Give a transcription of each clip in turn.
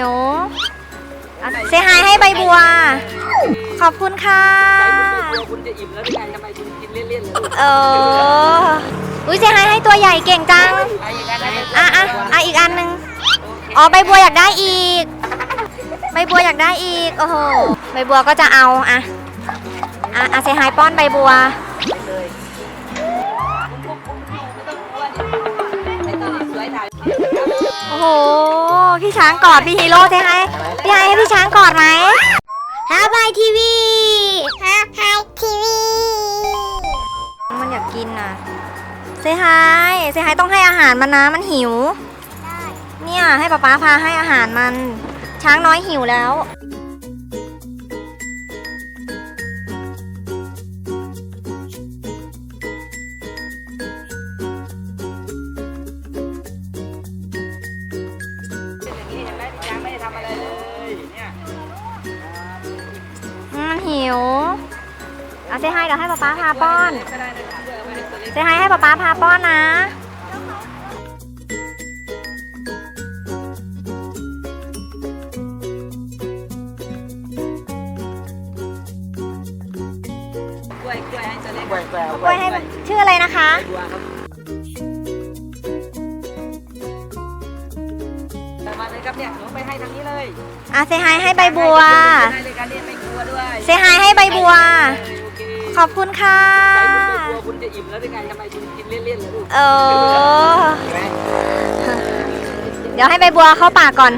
หิวอะเซฮายให้ใบบัว ขอบคุณค่ะใช้คุณไม่กลัวคุณจะอิ่มแล้วหรือไงทำไมคุณกินเล่นๆเลยเอออุ้ยเซฮายให้ตัวใหญ่เก่งจังไอ้อย่างนั้นนะอะอะอะอีกอันหนึงอ๋อใบบัวอยากได้อีก ใบบัวอยากได้อีก โอ้โห ใบบัวก็จะเอาอะอะอะเซฮายป้อนใบบัวเลยไม่ต้องกลัวดิไอ้ตัวนี้สวยถ่ายโอ้โห พี่ช้างกอดพี่ฮีโร่ใช่ไหมพี่ไฮให้พี่ช้างกอดไหมฮาบายทีวีฮาบายทีวีมันอยากกินน่ะเซฮายเซฮายต้องให้อาหารมันนะมันหิว เนี่ยให้ป๊าป๊าพาให้อาหารมัน ช้างน้อยหิวแล้ว เซฮายเดี๋ยวให้ป๊าป๊าพาป้อนก็ได้นะเพื่อไว้ในตัวเล็กเซฮายให้ป๊าป๊าพาป้อนนะกล้วยกล้วยให้ตัวเล็กกล้วยกล้วยกล้วยให้ชื่ออะไรนะคะบัวครับมาเลยครับเนี่ยหนูไปให้ทางนี้เลยอะเซฮายให้ใบบัวได้เลยการเรียนไม่กลัวด้วยเซฮายให้ใบบัวโอเค ขอบคุณค่ะใช้คุณไม่กลัวคุณจะอิ่มแล้วหรือไงทำไมคุณกินเล่นๆเลยลูกเออ เห็นไหมเดี๋ยวให้ใบบัวเข้าปากก่อน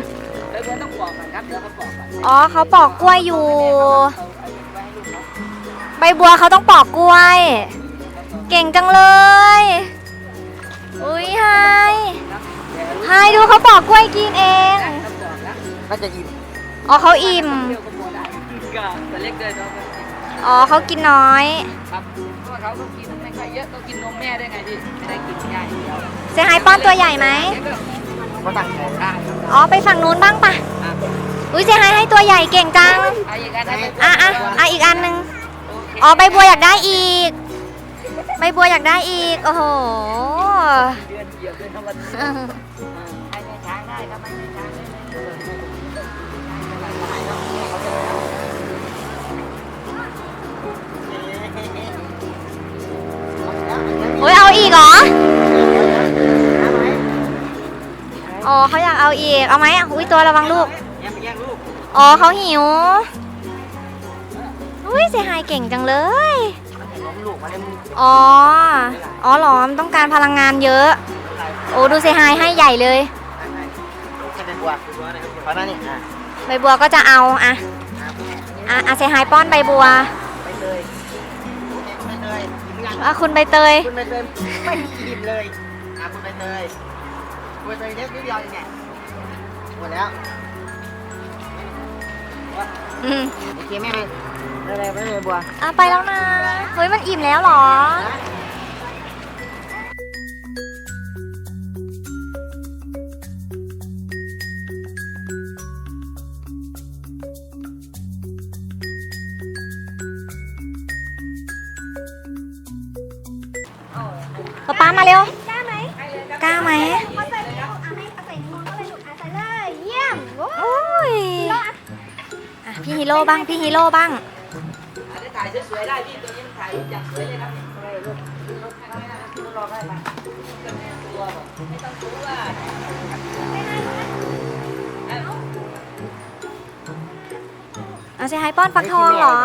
เออเพื่อนต้องปอกก่อนครับเดี๋ยวเขาปอกก่อนอ๋อเขาปอกกล้วยอยู่ เอาไว้ให้ลูกเขาใบบัวเขาต้องปอกกล้วย เก่งจังเลย อุ้ยไฮไฮดูเขาปอกกล้วยกินเอง ต้องปอกนะก็จะอิ่มอ๋อเขาอิ่มเปรี้ยวก็พอได้ก็ตัวเล็กเลยเนาะ อ๋อเขากินน้อยครับเพราะว่าเขาต้องกินไม่ค่อยเยอะต้องกินนมแม่ด้วยไงพี่ไม่ได้กินง่ายอย่างเดียวเซฮายป้อนตัวใหญ่ไหมเดี๋ยวก็ก็ตั้งใจได้ครับอ๋อไปฝั่งนู้นบ้างปะอะอุ้ยเซฮายให้ตัวใหญ่เก่งจังเอาอย่างนั้นให้อะอะอะอีกอันหนึงโเคอ๋อใบบัวอยากได้อีก ใบบัวอยากได้อีกโอ้โห เดือนเดียวเดือนทั้งวันอืมให้แม่ช้างได้ครับให้แม่ เขาอยากเอาอีก เอาไหมอะอุ้ยตัวระวังลูก แย่งไปแย่งลูกอ๋อเขาหิว อุ้ยเซฮายเก่งจังเลยล้มลูกมาเล่นอ๋อ อ๋อเหรอมันต้องการพลังงานเยอะโอ้ดูเซฮายให้ใหญ่เลยจะเป็นบัวเพราะนั่นนี่อะใบบัวก็จะเอาอะอะอะเซฮายป้อนใบบัวไปเลยไปเลยอิ่มยัง อะคุณใบเตย คุณไปเตยไม่อิ่มเลยอะคุณไปเตยคุณไปเตยเล็กนิดเดียวเองเนี่ยห มดแล้วอืมโอเคแม่ไปเลยไปเลยบัวอะไปแล้วนะ เฮ้ยมันอิ่มแล้วเหรอ ป๊าป๊ามาเร็ว กล้าไหม กล้าไหม โอ้ยอะพี่ฮีโร่บ้าง พี่ฮีโร่บ้าง อันนี้ถ่ายสวยๆได้พี่ตัวนี้มันถ่ายอย่างสวยเลยครับเออลูกลูกให้เขาให้ลูกรอได้ไหมตัวบอกไม่ต้องกลัวเอาเซฮป้อนฟักทองเหรอ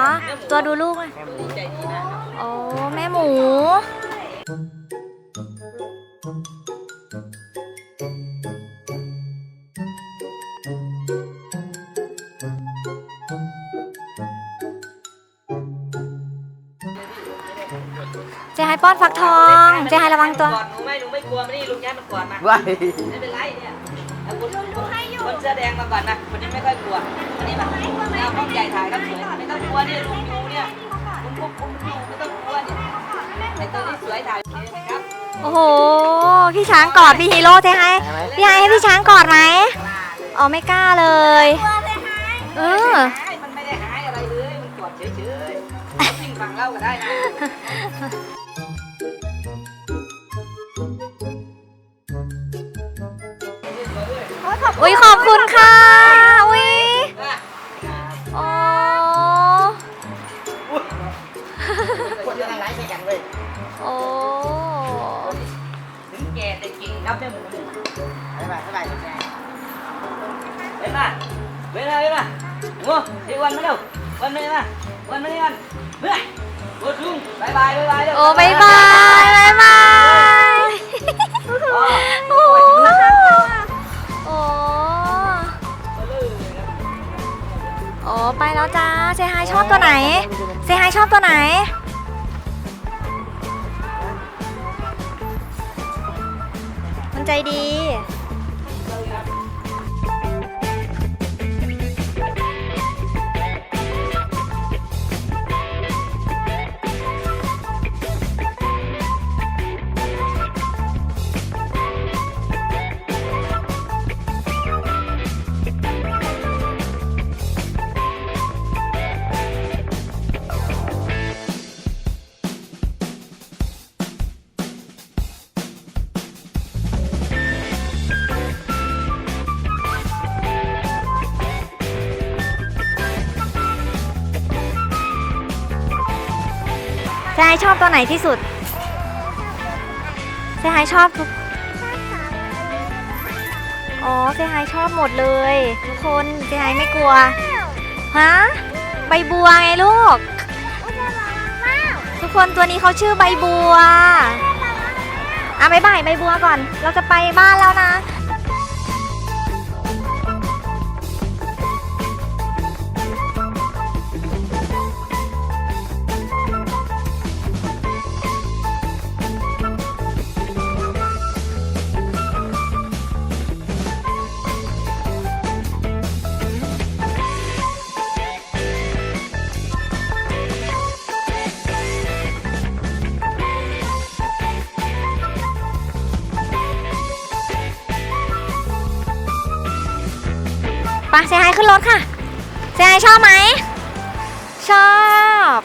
ตัวดูลูกเลยตัวนี้ใจดีนะโอ้ แม่หมู ป้อนฟักทองเซฮายระวังตัวก่อนหนูไม่หนูไม่กลัวไม่ได้ลุงย้ายมันก่อนมาว้ายไม่เป็นไรเนี่ยเอาคนคนเสื้อแดงมาก่อนนะคนนี้ไม่ค่อยกลัวอันนี้แบบเอาห้องใหญ่ถ่ายครับสวยไม่ต้องกลัวเนี่ยลุงอยู่เนี่ยลุงพวกลุงอยู่ไม่ต้องกลัวเนี่ยไอ้ตัวนี้สวยถ่ายโอเคครับโอ้โห พี่ช้างกอดพี่ฮีโร่เซฮายพี่ไฮให้พี่ช้างกอดไหมอ๋อไม่กล้าเลยเออหายมันไม่ได้หายอะไรเลยมันกดเฉยๆวิ่งฝั่งเล่าก็ได้นะอุ้ยขอบคุณค่ะ เจ้าหมูนี่บ๊ายบายบ๊ายบายแจงเว้นมาเว้นมาเว้นมาหมูไอ้วันมาเร็ววันมานี่มาวันมานี่กันเฮ้ยกดลุงบายบายบายบายเร็วโอ้บายบายบายบายอ๋อโอ้โหโอ้มาเลยนะโอ้ไปแล้วจ้าเซฮายชอบตัวไหนเซฮายชอบตัวไหน ใจดี เซฮายชอบตัวไหนที่สุดเซฮายชอบทุก อ๋อเซฮายชอบหมดเลยทุกคนเซฮายไม่กลัว ฮะ ใบบัวไงลูก ทุกคนตัวนี้เขาชื่อใบบัว อะบายบายใบบัวก่อน เราจะไปบ้านแล้วนะ ไปเซฮายขึ้นรถค่ะเซฮายชอบไหม ชอบ